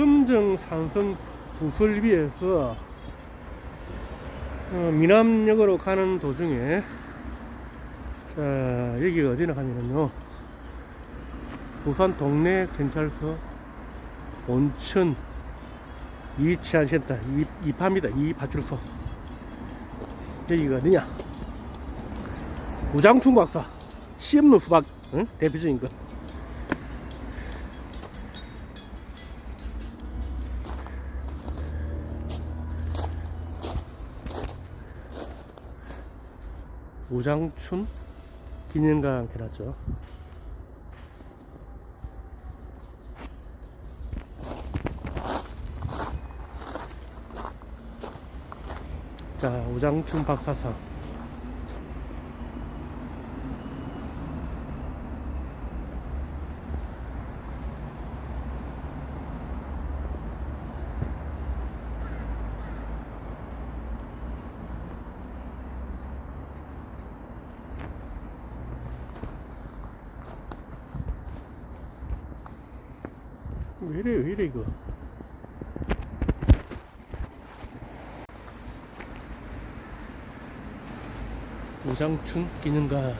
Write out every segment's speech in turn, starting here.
금정 산성 부설비에서 어, 미남역으로 가는 도중에 자 여기가 어디나 가면은요 부산 동네 경찰서 온천 이치안센터 이, 이파입니다. 이 파출소 여기가 어디냐? 우장충 박사 씨 없는 수박 응? 대표적인 거 우장춘 기념관 해놨죠. 자, 우장춘 박사상. 왜 이래, 왜 이래, 이거. 우장춘 기념관.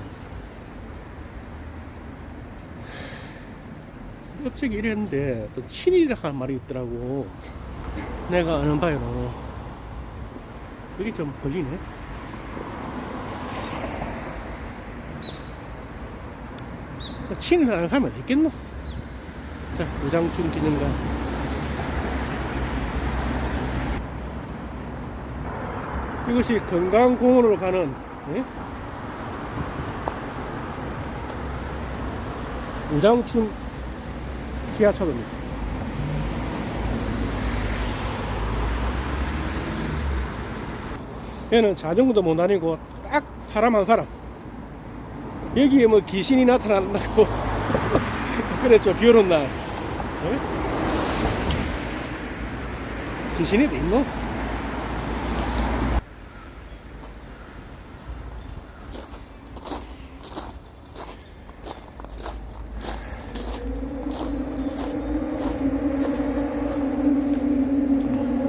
갑자기 이랬는데, 또 친일이라 하는 말이 있더라고. 내가 아는 바에는. 그게 좀 걸리네. 친일하는 사람이 어디 있겠노? 자, 우장춘 기념관. 이것이 건강공원으로 가는 예? 우장춘 지하철입니다. 얘는 자전거도 못 다니고 딱 사람 한 사람. 여기에 뭐 귀신이 나타난다고 그랬죠 비 오는 날 예? 귀신이 돼 있노?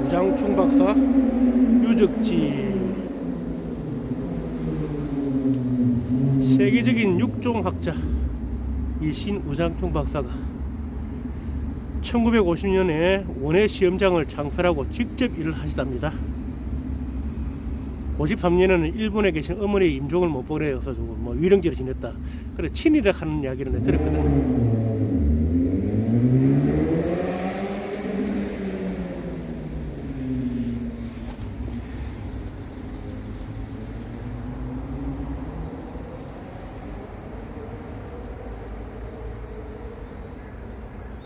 우장충 박사 유적지 세계적인 육종 학자 이신 우장충 박사가 1950년에 원예 시험장을 창설하고 직접 일을 하시답니다. 53년에는 일본에 계신 어머니의 임종을 못 보게 해서 뭐 위령제를 지냈다. 그래 친일에 하는 이야기를 내가 들었거든.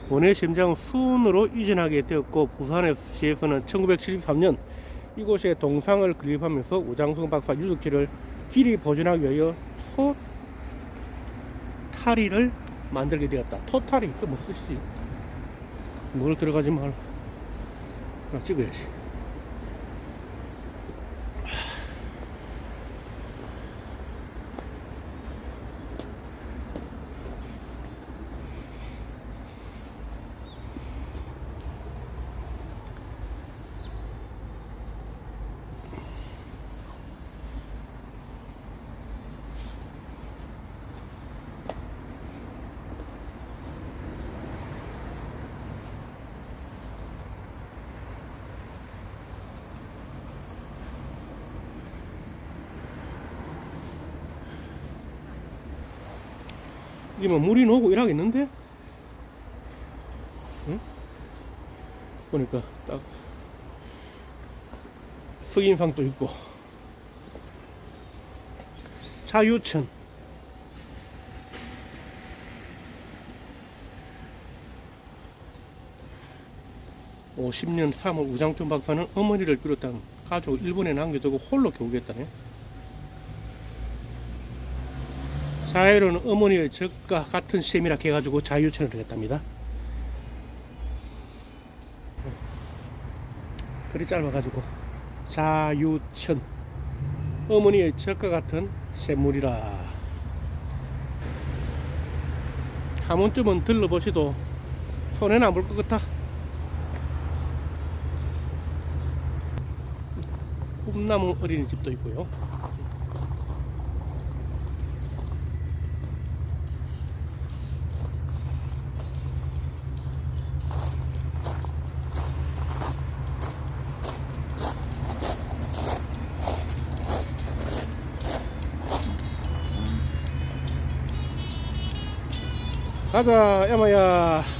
원예 시험장 수원으로 이전하게 되었고 부산시에서는 1973년 이곳에 동상을 건립하면서 우장승 박사 유적지를 길이 보존하기 위하여 토탈이를 만들게 되었다. 토탈이 또 무슨 뜻이지? 뭘 들어가지 말. 하나 찍어야지. 이게 뭐 물이 녹고 일하겠는데? 응? 보니까 딱 석인상도 있고 자유천 (50년 3월) 우장춘 박사는 어머니를 비롯한 가족 일본에 남겨두고 홀로 교육했다네 사회로는 어머니의 적과 같은 셈이라 해가지고 자유천을 했답니다. 그리 짧아가지고 자유천. 어머니의 적과 같은 샘물이라. 한 번쯤은 들러보시도 손해는 안 볼 것 같아. 꿈나무 어린이집도 있고요. 가자, 에마야.